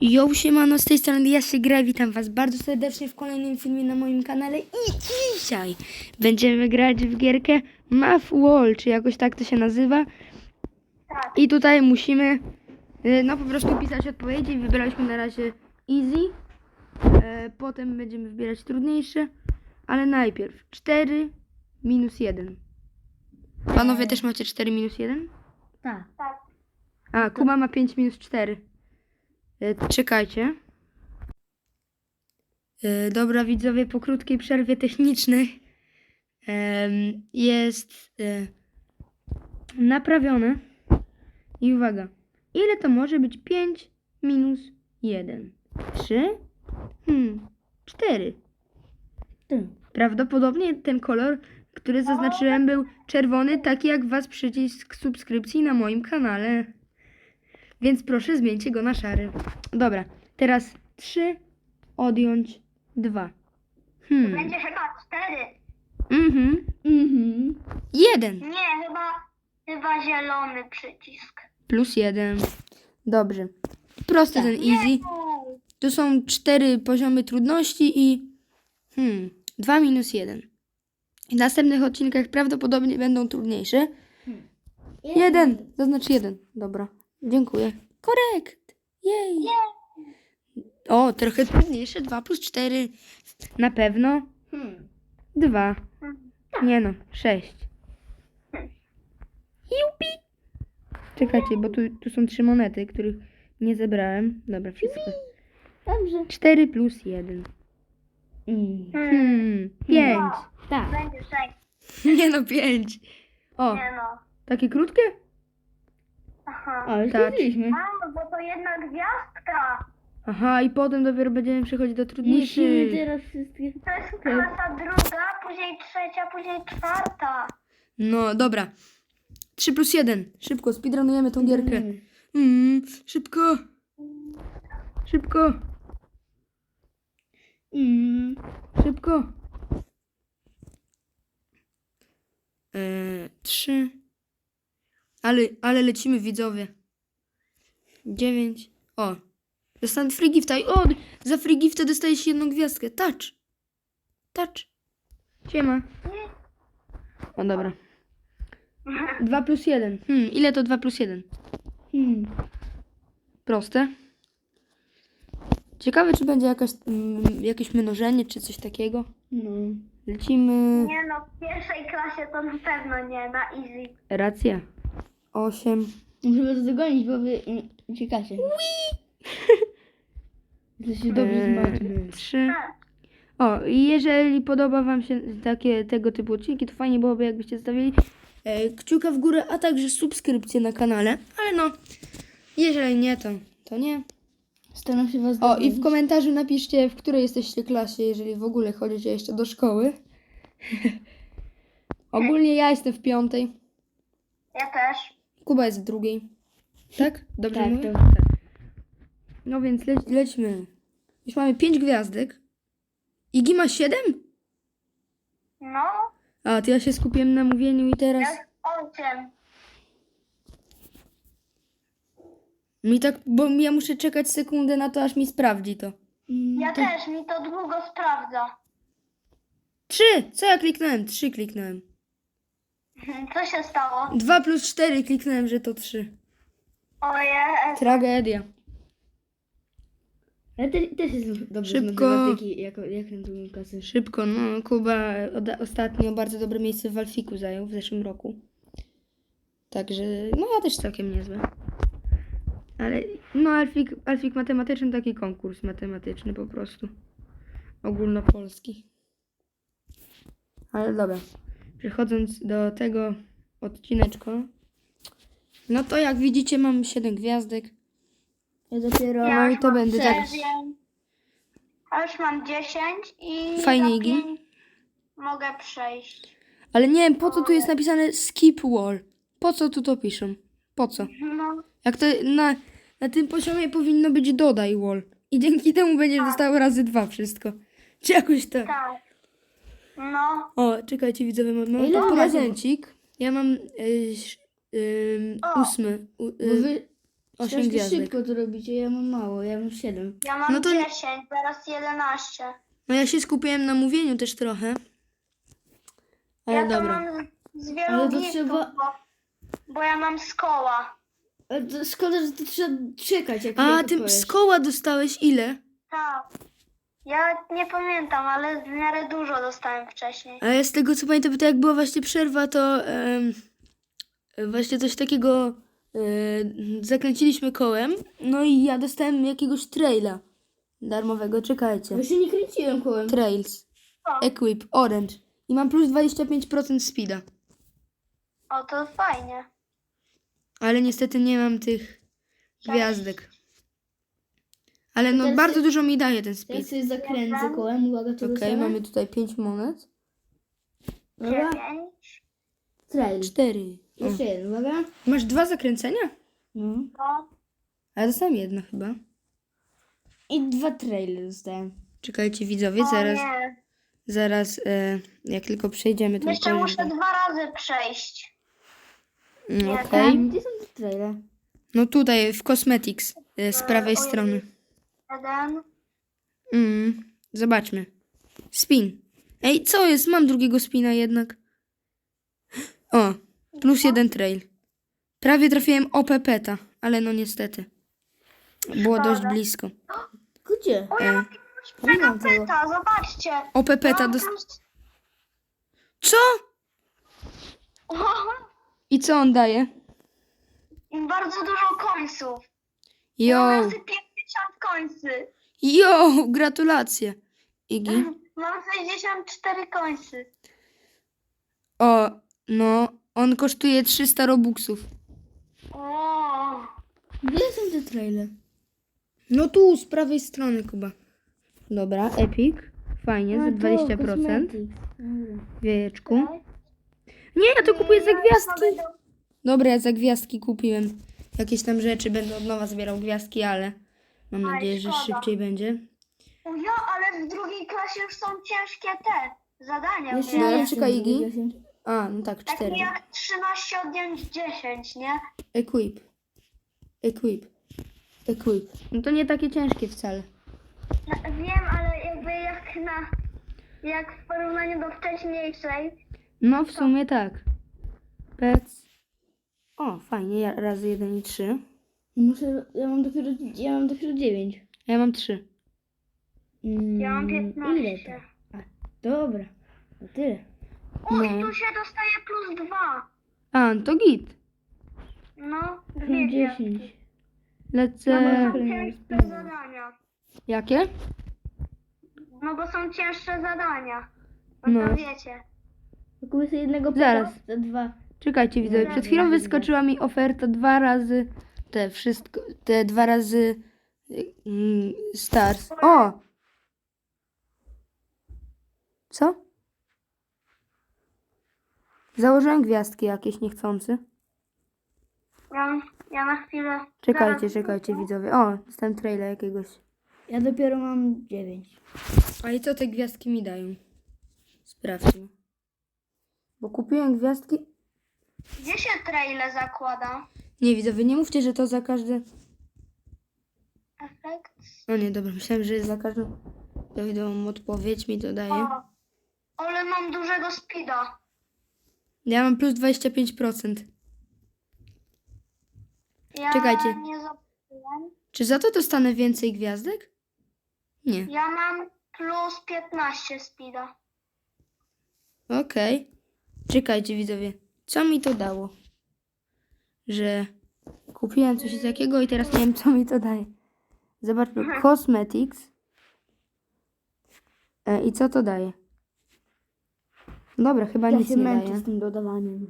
Yo, siemano, z tej strony ja się gra, witam was bardzo serdecznie w kolejnym filmie na moim kanale i dzisiaj będziemy grać w gierkę Math Wall, czy jakoś tak to się nazywa. Tak. I tutaj musimy, y, no po prostu pisać odpowiedzi, wybraliśmy na razie easy, e, potem będziemy wybierać trudniejsze, ale najpierw 4 minus 1. Panowie też macie 4 minus 1? Tak. Tak. A, Kuba ma 5 minus 4. E, Czekajcie. E, Dobra, widzowie, po krótkiej przerwie technicznej jest e, naprawione. I uwaga, ile to może być 5 minus 1? 3? Hmm, 4. Ty. Prawdopodobnie ten kolor, który zaznaczyłem, był czerwony, taki jak was przycisk subskrypcji na moim kanale. Więc proszę zmieńcie go na szary. Dobra, teraz 3 odjąć 2. Hmm. Będzie chyba cztery. Mhm. Mhm. 1 Nie, chyba, chyba zielony przycisk. plus 1. Dobrze. Prosty ten easy. Tu są cztery poziomy trudności i hmm, 2 minus 1. W następnych odcinkach prawdopodobnie będą trudniejsze. Jeden, zaznacz jeden. Dobra, dziękuję. Korekt. Jej. O, trochę trudniejsze. 2 plus 4. Na pewno. Hmm. 2. Nie no, 6. Jupi. Czekajcie, bo tu, tu są trzy monety, których nie zebrałem. Dobra, wszystko. Dobrze. 4 plus 1. Mm. Hmm, 5. Tak. Będzie sześć. Nie no, 5. O, Nie no. takie krótkie? Aha. O, już Tak. tak. Mamo, bo to jedna gwiazdka. Aha, i potem dopiero będziemy przechodzić do Musimy trudniejszych. teraz wszystkie... To jest klasa druga, później trzecia, później czwarta. No, dobra. 3 plus 1. Szybko, speedrunujemy tą gierkę. Mm. Mm, szybko. Szybko. Mm. Szybko. Eee, trzy. Ale, ale lecimy widzowie. Dziewięć. O. Dostanę free gifta. I O, za free gifta dostajesz jedną gwiazdkę. Touch. Touch. Siema. O, dobra. 2 plus 1. Hmm, ile to 2 plus 1? Hmm. Proste. Ciekawe, czy będzie jakaś, mm, jakieś mnożenie, czy coś takiego. No. Lecimy. Nie no, w pierwszej klasie to na pewno nie, na easy. Racja. 8. Musimy to dogonić, bo wy mm, uciekacie. Jesteście dobrzy z matmy. 3. O, i jeżeli podoba Wam się takie tego typu odcinki, to fajnie byłoby, jakbyście zostawili e, kciuka w górę, a także subskrypcję na kanale. Ale no, jeżeli nie, to, to nie. Staram się was O, i w dogonić. komentarzu napiszcie, w której jesteście klasie, jeżeli w ogóle chodzicie jeszcze do szkoły. Ogólnie ja jestem w piątej. Ja też. Kuba jest w drugiej. Tak? Dobrze Tak, mówię? to- Tak. No więc le lećmy. Już mamy pięć gwiazdek. Igi ma siedem? No, A, to ja się skupiłem na mówieniu i teraz... jest osiem. Mi tak, bo ja muszę czekać sekundę na to, aż mi sprawdzi to. Ja to- też, mi to długo sprawdza. Trzy! Co ja kliknąłem? Trzy kliknąłem. Co się stało? Dwa plus cztery kliknąłem, że to trzy. Ojej. Tragedia. Ja te, też jestem dobry Szybko. z matematyki, jako, jak na drugą klasę. Szybko, no. Kuba oda- ostatnio bardzo dobre miejsce w Alfiku zajął w zeszłym roku. Także, no ja też całkiem niezłe. Ale, no Alfik, Alfik matematyczny, taki konkurs matematyczny po prostu. Ogólnopolski. Ale dobra. Przechodząc do tego odcineczka. No to jak widzicie mam 7 gwiazdek. Ja dopiero... No Ja i już to mam będzie tak. dziewięć. A już mam 10 i Fajnie, za Igi. pięć mogę przejść. Ale nie wiem, po co tu jest napisane skip wall? Po co tu to piszą? Po co? No, Jak to na, na tym poziomie powinno być dodaj wall. I dzięki temu będziesz dostało razy dwa wszystko. Czy jakoś tak. tak. No, O, czekajcie widzowie, mam, mam Ile macie? prezencik. Ja mam y, O. ósmy. U, y, wy... 8 Strasznie gwiazdek. szybko to robicie, ja mam mało, ja mam 7. Ja mam No to- 10, teraz 11. No ja się skupiłem na mówieniu też trochę. Ale ja to dobra. mam z, Ale wielu to trzeba- bo, bo ja mam z koła. Szkoda, że to trzeba czekać, jak A, ty z koła dostałeś ile? Tak. Ja nie pamiętam, ale w miarę dużo dostałem wcześniej. Ale z tego co pamiętam, to jak była właśnie przerwa, to em, właśnie coś takiego e, zakręciliśmy kołem. No i ja dostałem jakiegoś traila darmowego. Czekajcie. Ja się nie kręciłem kołem. Trails. O, Equip. Orange. I mam plus 25% speeda. o to fajnie. Ale niestety nie mam tych gwiazdek. Ale no Teraz bardzo dużo mi daje ten Ja speed. sobie zakręcę kołem, uwaga, to Okej, mamy tutaj 5 monet. 9. trail. 4. Jeszcze jeden, uwaga. Masz dwa zakręcenia? No. No. A ja dostałem jedno chyba. I dwa traile dostałem. Czekajcie widzowie, O zaraz, nie. zaraz e, jak tylko przejdziemy to Jeszcze muszę dwa razy przejść. Mm, Okej. Gdzie są te traile? No tutaj w Cosmetics e, z prawej ojej. strony. Jeden. Mm, zobaczmy. Spin. Ej, co jest? Mam drugiego spina jednak. O, plus jeden trail. Prawie trafiłem OP peta, ale no niestety. Było dość blisko. Gdzie? O, ja mam tego. peta, zobaczcie. OP peta Mam dost... plus- Co? I co on daje? Bardzo dużo końców. Jo, Mam razy 50 końcy. jo, gratulacje. Igi. Mam 64 końcy. O, no, on kosztuje 300 robuxów. O, Gdzie są te traile? No tu, z prawej strony, Kuba. Dobra, Epic. Fajnie, za 20%. Wiejeczku. Nie, ja to kupuję za gwiazdki. Dobra, ja za gwiazdki kupiłem. Jakieś tam rzeczy, będę od nowa zbierał gwiazdki, ale mam Aj, nadzieję, że szkoda. szybciej będzie. O ja, ale w drugiej klasie już są ciężkie te zadania. Jeszcze. Dobra, nie czekaj, Igi. A, no tak, Tak 4. jak 13 odjąć 10, nie? Equip. Equip. Equip. No to nie takie ciężkie wcale. No, wiem, ale jakby jak na... Jak w porównaniu do wcześniejszej. No w sumie tak. Pec. O, fajnie, ja- razy 1 i 3. Muszę, ja mam dopiero, ja mam dopiero 9. Ja mam 3. Mm, Ja mam Ile 15. to? A, dobra. To tyle. O, No. i tu się dostaje plus 2. A, to git. No, dwie Mam gwiazdki. 10. No Lecę. bo są cięższe zadania. Jakie? No bo są cięższe zadania. No, No. to wiecie. Kupię sobie jednego Zaraz. za dwa. Czekajcie, widzowie. Przed chwilą wyskoczyła mi oferta dwa razy te wszystko, te dwa razy mm, stars. O! Co? Założyłem gwiazdki jakieś niechcący. Ja, ja na chwilę... Czekajcie, zaraz- czekajcie, widzowie. O, dostałem traila jakiegoś. Ja dopiero mam 9. A i co te gwiazdki mi dają? Sprawdźmy. Bo kupiłem gwiazdki. Gdzie się traile zakłada? Nie, widzowie, nie mówcie, że to za każde. Efekt? O nie, dobra, myślałem, że za każdą prawidłową odpowiedź mi to daje. O, ale mam dużego speeda. Ja mam plus 25%. Ja Czekajcie. nie. Czy za to dostanę więcej gwiazdek? Nie. Ja mam plus 15 speeda. Okej. Czekajcie, widzowie. Co mi to dało? Że kupiłem coś takiego i teraz nie wiem, co mi to daje. Zobaczmy. Cosmetics. E, I co to daje? Dobra, chyba Ja nic się nie męczę daje. z tym dodawaniem.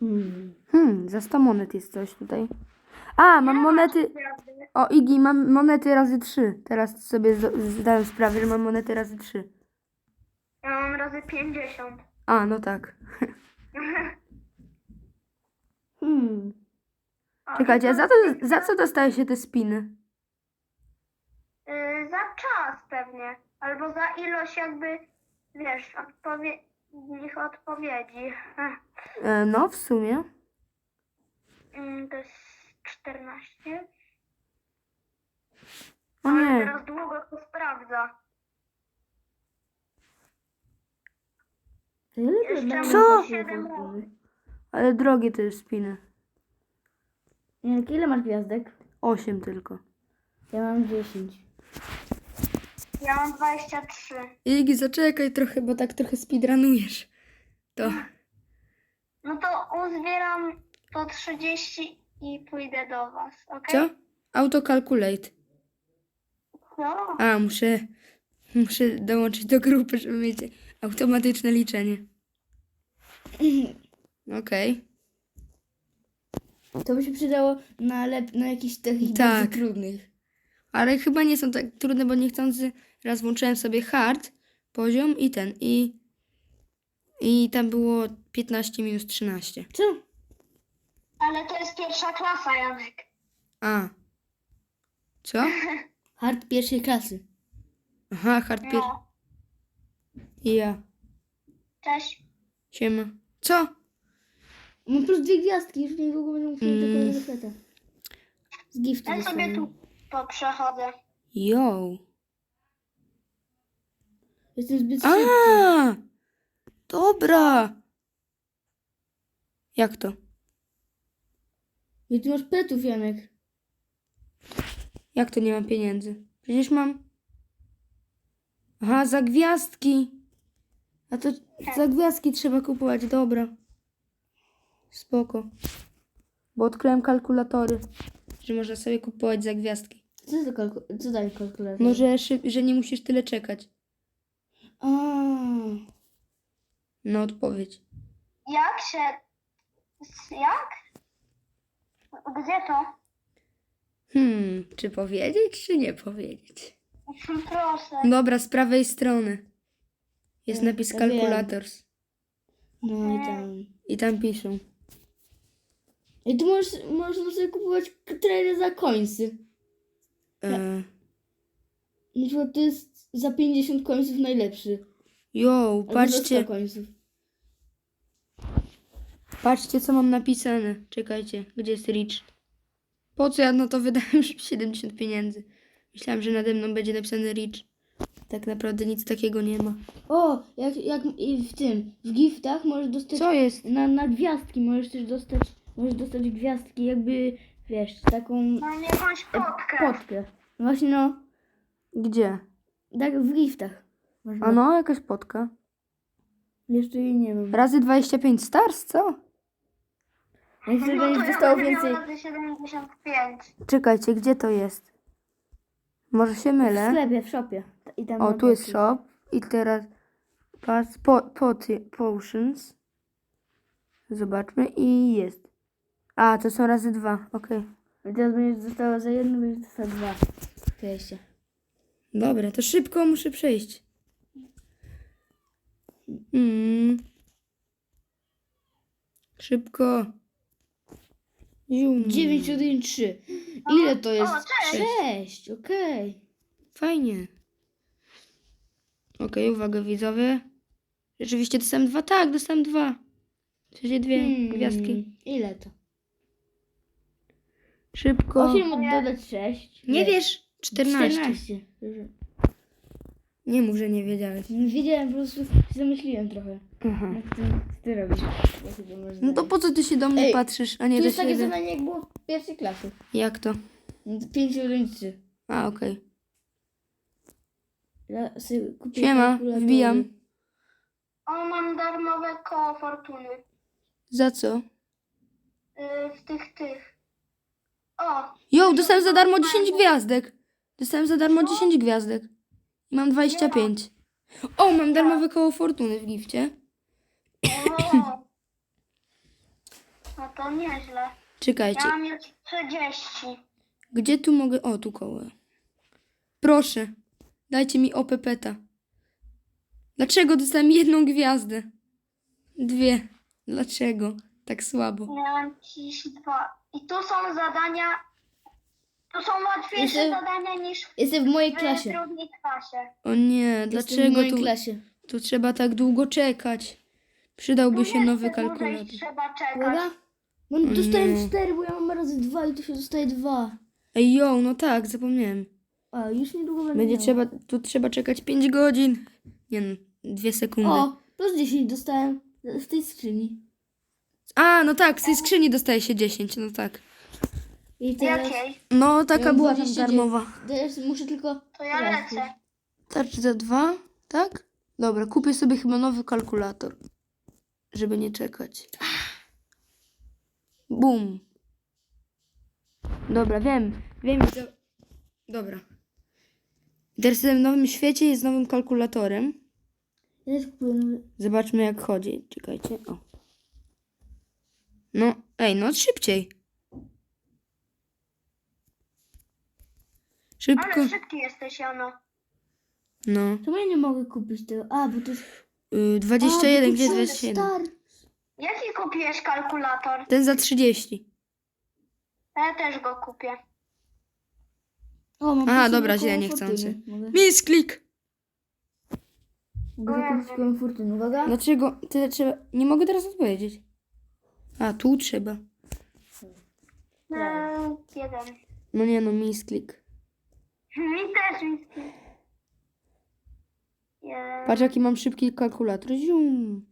Hmm. Hmm, za 100 monet jest coś tutaj. A, mam monety. O, Igi, mam monety razy 3. Teraz sobie zdałem sprawę, że mam monety razy 3. Ja mam razy 50. A, no tak. Hmm. Czekajcie, a za, to, za co dostaje się te spiny? Y, za czas pewnie. Albo za ilość jakby, wiesz, odpowie ich odpowiedzi. E, no, w sumie. Mm, To jest 14. O Ale nie. teraz długo to sprawdza. Oddam Co? na Siedem fortuny. Ale drogie to jest spiny. Janek, ile masz gwiazdek? Osiem tylko. Ja mam 10. Ja mam 23. Igi, zaczekaj trochę, bo tak trochę speedrunujesz. To. No to uzbieram po 30 i pójdę do was, ok? Co? Autocalculate. No. A, muszę, muszę dołączyć do grupy, żeby mieć automatyczne liczenie. Okej. To by się przydało na, lep- na jakichś takich Tak. bardzo trudnych. Ale chyba nie są tak trudne, bo niechcący raz włączyłem sobie hard poziom i ten. I, i tam było 15 minus 13. Co? Ale to jest pierwsza klasa, Janek. A. Co? Hard pierwszej klasy. Aha, hard pier... No. I ja. Cześć. Siema. Co? Mam plus dwie gwiazdki, już niedługo będę musiał Mm. mm. do kolegi Z giftu Ja sobie tu poprzechodzę. Yo. Jestem zbyt szybki. A! Dobra. Jak to? I ty masz petów, Janek. Jak to nie mam pieniędzy? Przecież mam. Aha, za gwiazdki. A to za gwiazdki trzeba kupować, dobra. Spoko. Bo odkryłem kalkulatory, że można sobie kupować za gwiazdki. Co, za kalku- co daje kalkulator? No, że, szyb- że nie musisz tyle czekać. A, No, odpowiedź. Jak się... Jak? Gdzie to? Hmm, czy powiedzieć, czy nie powiedzieć? Proszę. Dobra, z prawej strony. Jest napis ja wiem. calculators. no i tam. I tam piszą. I tu możesz, można sobie kupować trailer za końcy. E, Na przykład to jest za 50 końców najlepszy. yo, Albo za 100 patrzcie, końców. patrzcie co mam napisane. Czekajcie, gdzie jest Rich? Po co ja na to wydałem już 70 pieniędzy? Myślałem, że nade mną będzie napisane Rich. Tak naprawdę nic takiego nie ma. O, jak, jak i w tym, w giftach możesz dostać Co jest? na, na gwiazdki, możesz też dostać, możesz dostać gwiazdki jakby, wiesz, taką Mam jakąś potkę. potkę. Właśnie no, Gdzie? tak w giftach. Można. A no, jakaś potka. Jeszcze jej nie mam. Razy 25 stars, co? Jak sobie No to ja dostało będę więcej miała razy 75. Czekajcie, gdzie to jest? Może się w mylę. sklepie, w shopie. I tam O, tu jest shop. I teraz patrz, po, pot, potions. Zobaczmy i jest. A, to są razy dwa, okej. I teraz będziesz dostała za jedno, będziesz dostała dwa. Przejście. Dobra, to szybko muszę przejść. Mm. Szybko. Zium. 9, 1, 3. Ile to jest? o, cześć. 6, okej. Fajnie. Okej, uwaga widzowie. Rzeczywiście dostałem dwa. Tak, dostałem dwa. Czyli dwie Hmm, gwiazdki. Ile to? Szybko. 8 dodać 6. Nie wiesz? 14. 14. Dobrze. Nie mów, że nie wiedziałeś. Wiedziałem, po prostu się zamyśliłem trochę. Aha. Jak ty, ty robisz? To masz No to po co ty się do mnie Ej, patrzysz, a nie Tu do jest takie siebie? zadanie, jak było w pierwszej klasie. Jak to? 5, 1, 3. A, okej. Ja sobie kupię Siema, wbijam. O, mam darmowe koło fortuny. Za co? Yy, w tych, tych. O, Jo, dostałem za darmo 10 gwiazdek. Dostałem za darmo 10 gwiazdek. I mam 25. O, mam darmowe koło fortuny w gifcie. o. No to nieźle. Czekajcie, Ja mam już 30. gdzie tu mogę... O, tu koło. Proszę, dajcie mi OPP-ta. Dlaczego dostałem jedną gwiazdę? Dwie. Dlaczego? Tak słabo. Miałam 32. I tu są zadania. Tu są łatwiejsze Jestem- zadania niż w Jestem w mojej w klasie. trudnej klasie. O nie, Jestem w dlaczego mojej tu, klasie. tu trzeba tak długo czekać? Przydałby się nowy jeszcze dłużej kalkulator. Trzeba czekać. No dostałem nie. cztery, bo ja mam razy dwa i tu się dostaje dwa. Ej, jo, no tak, zapomniałem. A, już niedługo będę Będzie miał. trzeba, tu trzeba czekać 5 godzin. Nie no, dwie sekundy. O, plus 10 dostałem w tej skrzyni. A, no tak, z tej skrzyni dostaje się 10, no tak. I teraz... Jakiej? No, taka mam była tam 29. darmowa. Teraz muszę tylko... To ja lecę. Tarcz za dwa, tak? Dobra, kupię sobie chyba nowy kalkulator, żeby nie czekać. Bum. Dobra, wiem, wiem. co- Dobra. Teraz jestem w nowym świecie jest z nowym kalkulatorem. Ja też kupuję nowy... Zobaczmy jak chodzi. Czekajcie. O. No, ej, no szybciej. Szybko. Ale szybki jesteś, Jano. No. Czemu ja nie mogę kupić tego? A, bo to jest... Y, A, 21, bo gdzie jest to 21? Star. Jaki kupiłeś kalkulator? Ten za 30. Ja też go kupię. O, mam Aha, plus dobra, źle, koło niechcący. Misklik! mogę zakupić koło fortuny. Uwaga. Dlaczego? Tyle trzeba. Nie mogę teraz odpowiedzieć. A, tu trzeba. No, jeden. No nie no, misklik. Mi też. Jeden. Patrz jaki mam szybki kalkulator. Zium.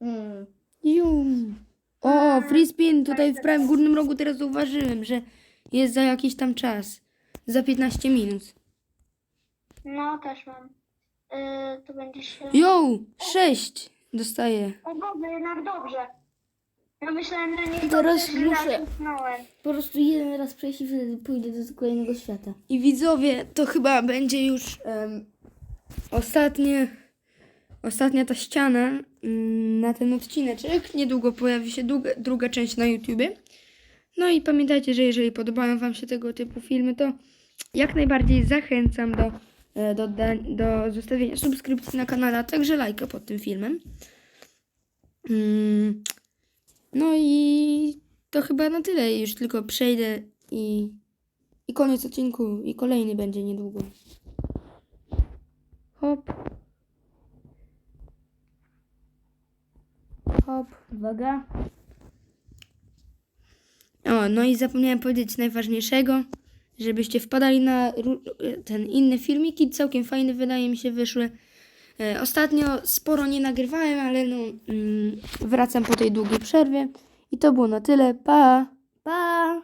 Mm. Zium. O, free spin tutaj w prawym górnym rogu teraz zauważyłem, że jest za jakiś tam czas. Za 15 minut. No, też mam. Yy, to będzie się... Yo, 6 dostaję. O Boże, jednak dobrze. Ja myślałem, że nie Teraz dobrze, że muszę- nacisnąłem. Po prostu jeden raz przejść i wtedy pójdę do kolejnego świata. I widzowie, to chyba będzie już em, ostatnie, ostatnia ta ściana mm, na ten odcineczek. Niedługo pojawi się druga, druga część na YouTubie. No i pamiętajcie, że jeżeli podobają Wam się tego typu filmy, to jak najbardziej zachęcam do, do, da- do zostawienia subskrypcji na kanale, a także lajka pod tym filmem. Mm, no i to chyba na tyle. Już tylko przejdę i i koniec odcinku. I kolejny będzie niedługo. Hop. Hop. Uwaga. O, no i zapomniałem powiedzieć najważniejszego, żebyście wpadali na ten inne filmiki, całkiem fajne wydaje mi się wyszły. E, ostatnio sporo nie nagrywałem, ale no mm, wracam po tej długiej przerwie. I to było na tyle. Pa! Pa!